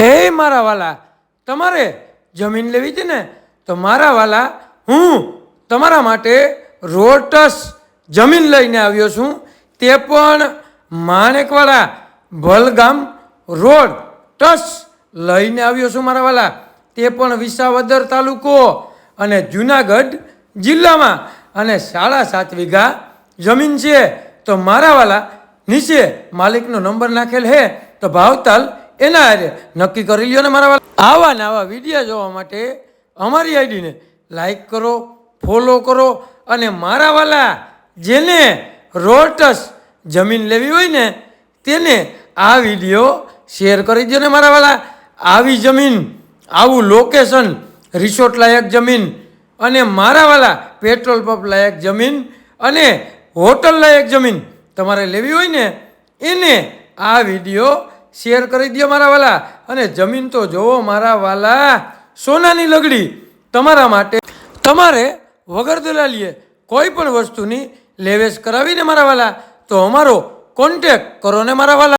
હે મારા વાલા, તમારે જમીન લેવી છે ને, તો મારા વાલા, હું તમારા માટે રોટસ જમીન લઈને આવ્યો છું. તે પણ માણેકવાડા ભલગામ રોડ ટસ લઈને આવ્યો છું મારા વાલા. તે પણ વિસાવદર તાલુકો અને જુનાગઢ જિલ્લામાં અને સાડા સાત વીઘા જમીન છે. તો મારા વાલા, નીચે માલિકનો નંબર નાખેલ હે. તો ભાવતાલ એના હારે નક્કી કરી લ્યો ને મારા આવા ને આવા વીડિયો જોવા માટે અમારી આઈડીને લાઈક કરો, ફોલો કરો અને મારા વાલા જેને રોટસ જમીન લેવી હોય ને તેને આ વીડિયો શેર કરી દો ને મારા વાલા. આવી જમીન, આવું લોકેશન રિસોર્ટ લાયક જમીન અને મારા વાલા પેટ્રોલ પંપ લાયક જમીન અને હોટલ લાયક જમીન તમારે લેવી હોય ને એને આ વીડિયો શેર કરી દો મારા વાલા. અને જમીન તો જોવો મારા વાલા. સોનાની લગડી તમારા માટે તમારે વગર દલાલીએ કોઈ પણ વસ્તુની લેવેશ કરાવીને મારા વાલા. તો અમારો કોન્ટેક કરો ને મારા વાલા.